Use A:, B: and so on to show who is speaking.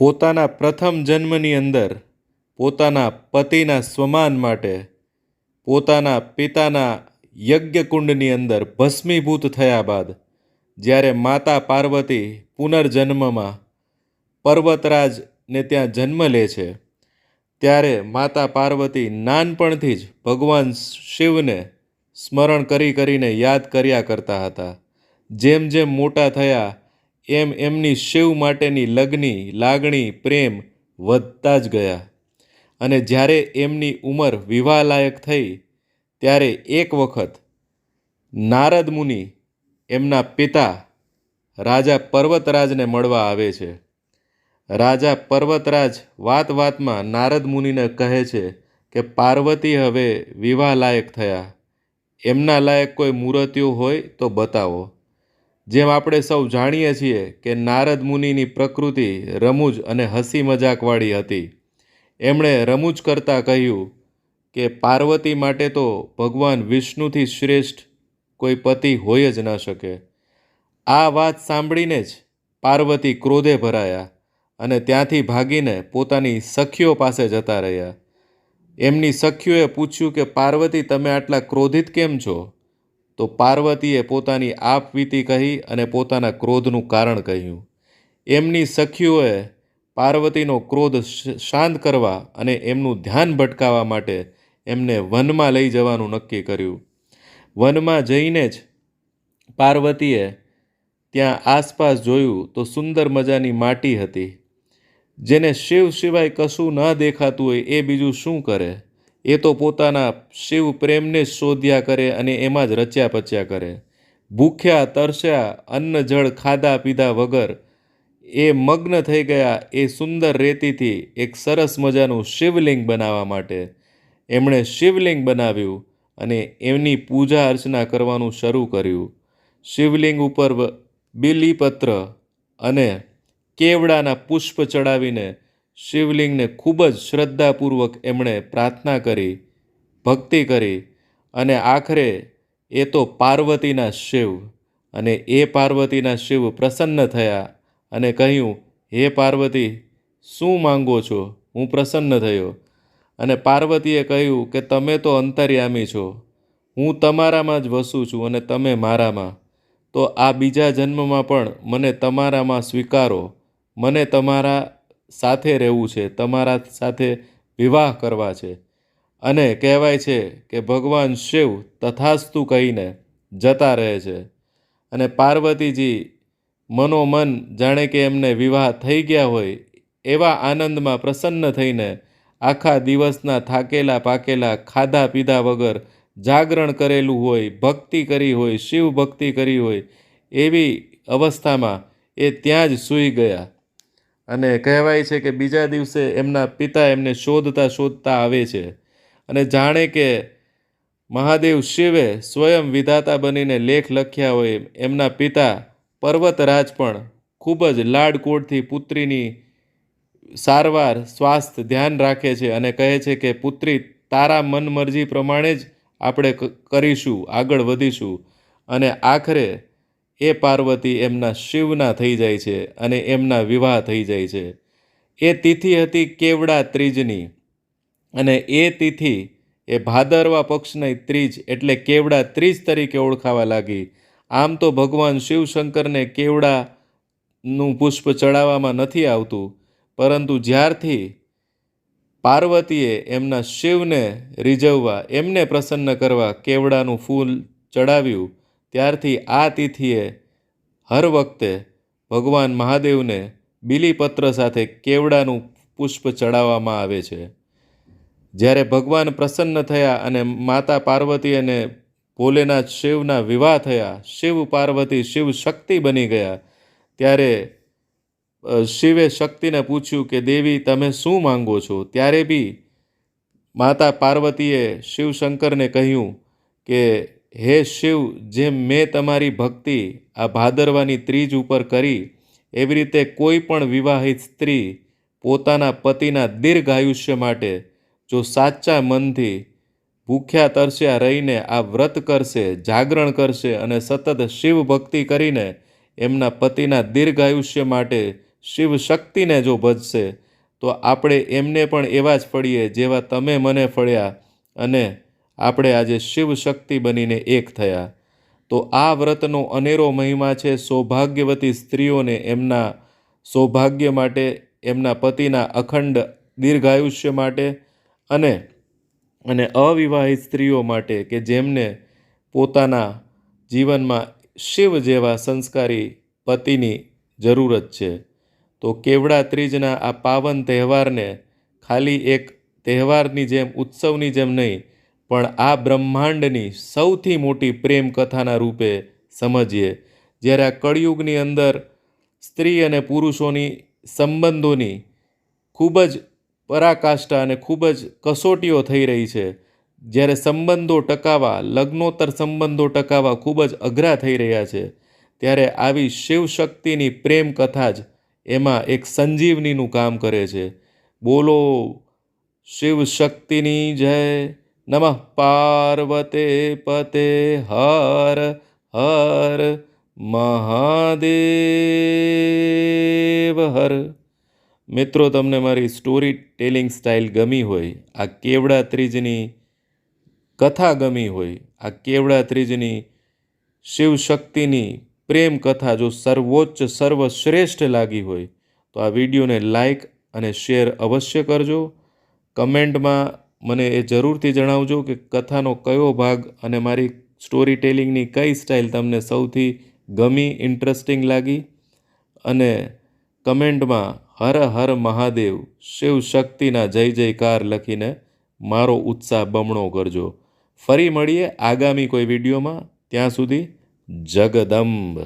A: પોતાના પ્રથમ જન્મની અંદર પોતાના પતિના સ્વમાન માટે પોતાના પિતાના યજ્ઞકુંડની અંદર ભસ્મીભૂત થયા બાદ જ્યારે માતા પાર્વતી પુનર્જન્મમાં પર્વતરાજને ત્યાં જન્મ લે છે, ત્યારે માતા પાર્વતી નાનપણથી જ ભગવાન શિવને સ્મરણ કરી કરીને યાદ કર્યા કરતા હતા. જેમ જેમ મોટા થયા એમ એમની શિવ માટેની લગ્ની, લાગણી, પ્રેમ વધતા જ ગયા. અને જ્યારે એમની ઉંમર વિવાહ લાયક થઈ, ત્યારે એક વખત નારદ મુનિ એમના પિતા રાજા પર્વતરાજને મળવા આવે છે. રાજા પર્વતરાજ વાત વાતમાં નારદ મુનિને કહે છે કે, પાર્વતી હવે વિવાહ લાયક થયા. એમના લાયક કોઈ મૂર્તિઓ હોય તો બતાવો. જેમ આપણે સૌ જાણીએ છીએ કે નારદ મુનિની પ્રકૃતિ રમૂજ અને હસી મજાકવાળી હતી. એમણે રમૂજ કરતાં કહ્યું કે પાર્વતી માટે તો ભગવાન વિષ્ણુથી શ્રેષ્ઠ કોઈ પતિ હોય જ ન શકે. આ વાત સાંભળીને જ પાર્વતી ક્રોધે ભરાયા અને ત્યાંથી ભાગીને પોતાની સખીઓ પાસે જતા રહ્યા. એમની સખીઓએ પૂછ્યું કે, પાર્વતી, તમે આટલા ક્રોધિત કેમ છો? તો પાર્વતીએ પોતાની આપવીતી કહી અને પોતાના ક્રોધનું કારણ કહ્યું. એમની સખીઓએ પાર્વતીનો ક્રોધ શાંત કરવા અને એમનું ધ્યાન ભટકાવવા માટે એમને વનમાં લઈ જવાનું નક્કી કર્યું. વનમાં જઈને જ પાર્વતીએ ત્યાં આસપાસ જોયું તો સુંદર મજાની માટી હતી. જેને શિવ સિવાય કશું ન દેખાતું હોય એ બીજું શું કરે? એ તો પોતાના શિવ પ્રેમને જ શોધ્યા કરે અને એમાં જ રચ્યા પચ્યા કરે. ભૂખ્યા, તરસ્યા, અન્ન, જળ, ખાધા, પીધા વગર એ મગ્ન થઈ ગયા એ સુંદર રેતીથી એક સરસ મજાનું શિવલિંગ બનાવવા માટે. એમણે શિવલિંગ બનાવ્યું અને એમની પૂજા અર્ચના કરવાનું શરૂ કર્યું. શિવલિંગ ઉપર બિલીપત્ર અને કેવડાના પુષ્પ ચડાવીને શિવલિંગને ખૂબ જ શ્રદ્ધાપૂર્વક એમણે પ્રાર્થના કરી, ભક્તિ કરી અને આખરે એ તો પાર્વતીના શિવ અને એ પાર્વતીના શિવ પ્રસન્ન થયા અને કહ્યું, હે પાર્વતી, શું માંગો છો? હું પ્રસન્ન થયો. અને પાર્વતીએ કહ્યું કે, તમે તો અંતર્યામી છો. હું તમારામાં જ વસું છું અને તમે મારામાં. તો આ બીજા જન્મમાં પણ મને તમારામાં સ્વીકારો. મને તમારા સાથે રહેવું છે, તમારા સાથે વિવાહ કરવા છે. અને કહેવાય છે કે ભગવાન શિવ તથાસ્તુ કહીને જતા રહે છે. અને પાર્વતીજી મનોમન જાણે કે એમને વિવાહ થઈ ગયા હોય, એવા આનંદમાં પ્રસન્ન થઈને આખા દિવસના થાકેલા પાકેલા ખાધા પીધા વગર જાગરણ કરેલું હોય, ભક્તિ કરી હોય, શિવ ભક્તિ કરી હોય, એવી અવસ્થામાં એ ત્યાં જ સૂઈ ગયા. અને કહેવાય છે કે બીજા દિવસે એમના પિતા એમને શોધતા શોધતા આવે છે. અને જાણે કે મહાદેવ શિવે સ્વયં વિધાતા બનીને લેખ લખ્યા હોય એમના પિતા પર્વતરાજ પણ ખૂબ જ લાડકોડથી પુત્રીની સારવાર સ્વાસ્થ્ય ધ્યાન રાખે છે અને કહે છે કે, પુત્રી, તારા મનમરજી પ્રમાણે જ આપણે કરીશું, આગળ વધીશું. અને આખરે એ પાર્વતી એમના શિવના થઈ જાય છે અને એમના વિવાહ થઈ જાય છે. એ તિથિ હતી કેવડા ત્રીજની અને એ તિથિ એ ભાદરવા પક્ષની ત્રીજ એટલે કેવડા ત્રીજ તરીકે ઓળખાવા લાગી. આમ તો ભગવાન શિવશંકરને કેવડાનું પુષ્પ ચડાવવામાં નથી આવતું, પરંતુ જ્યારથી પાર્વતીએ એમના શિવને રીઝવવા, એમને પ્રસન્ન કરવા કેવડાનું ફૂલ ચડાવ્યું ત્યારથી આ તિથિએ હર વખતે ભગવાન મહાદેવને બિલીપત્ર સાથે કેવડાનું પુષ્પ ચડાવવામાં આવે છે. જ્યારે ભગવાન પ્રસન્ન થયા અને માતા પાર્વતી અને ભોલેનાથ શિવના વિવાહ થયા, શિવ પાર્વતી શિવ શક્તિ બની ગયા, ત્યારે શિવે શક્તિને પૂછ્યું કે, દેવી, તમે શું માંગો છો? ત્યારે બી માતા પાર્વતીએ શિવશંકરને કહ્યું કે હે શિવ, જેમ મેં તમારી ભક્તિ આ ભાદરવાની ત્રીજ ઉપર કરી, એવી રીતે કોઈ પણ વિવાહિત સ્ત્રી પોતાના પતિના દીર્ઘ આયુષ્ય માટે જો સાચા મનથી ભૂખ્યા તરસ્યા રહીને આ વ્રત કરશે, જાગરણ કરશે અને સતત શિવ ભક્તિ કરીને એમના પતિના દીર્ઘ આયુષ્ય માટે શિવ શક્તિને જો ભજશે, તો આપણે એમને પણ એવા જ ફળીએ જેવા તમે મને ફળ્યા અને આપણે આજે શિવ શક્તિ બનીને એક થયા. તો આ વ્રતનો અનેરો મહિમા છે સૌભાગ્યવતી સ્ત્રીઓને એમના સૌભાગ્ય માટે, એમના પતિના અખંડ દીર્ઘાયુષ્ય માટે અને અને અવિવાહિત સ્ત્રીઓ માટે કે જેમને પોતાના જીવનમાં શિવ જેવા સંસ્કારી પતિની જરૂરત છે. તો કેવડા ત્રીજના આ પાવન તહેવારને ખાલી એક તહેવારની જેમ, ઉત્સવની જેમ નહીં પણ આ બ્રહ્માંડની સૌથી મોટી પ્રેમ કથાના રૂપે સમજીએ. જ્યારે આ કળિયુગની અંદર સ્ત્રી અને પુરુષોની સંબંધોની ખૂબ જ પરાકાષ્ઠા અને ખૂબ જ કસોટીઓ થઈ રહી છે. જ્યારે સંબંધો ટકાવવા, લગ્નોત્તર સંબંધો ટકાવવા ખૂબ જ અઘરા થઈ રહ્યા છે, ત્યારે આવી શિવશક્તિની પ્રેમ કથા જ એમાં એક સંજીવનીનું કામ કરે છે. બોલો શિવ શક્તિની જય. નમઃ. પાર્વતે પતે હર હર મહાદેવ હર. મિત્રો, તમને મારી સ્ટોરી ટેલિંગ સ્ટાઇલ ગમી હોય, આ કેવડા ત્રીજની કથા ગમી હોય, આ કેવડા ત્રીજની શિવશક્તિની પ્રેમ કથા જો સર્વોચ્ચ, સર્વશ્રેષ્ઠ લાગી હોય, તો આ વિડીયોને લાઈક અને શેર અવશ્ય કરજો. કમેન્ટમાં મને એ જરૂરથી જણાવજો કે કથાનો કયો ભાગ અને મારી સ્ટોરી ટેલિંગની કઈ સ્ટાઇલ તમને સૌથી ગમી ઇન્ટરેસ્ટિંગ લાગી? અને કમેન્ટમાં હર હર મહાદેવ, શિવ શક્તિના જય જયકાર લખીને મારો ઉત્સાહ બમણો કરજો. ફરી મળીએ આગામી કોઈ વિડીયોમાં. ત્યાં સુધી જગદંબ.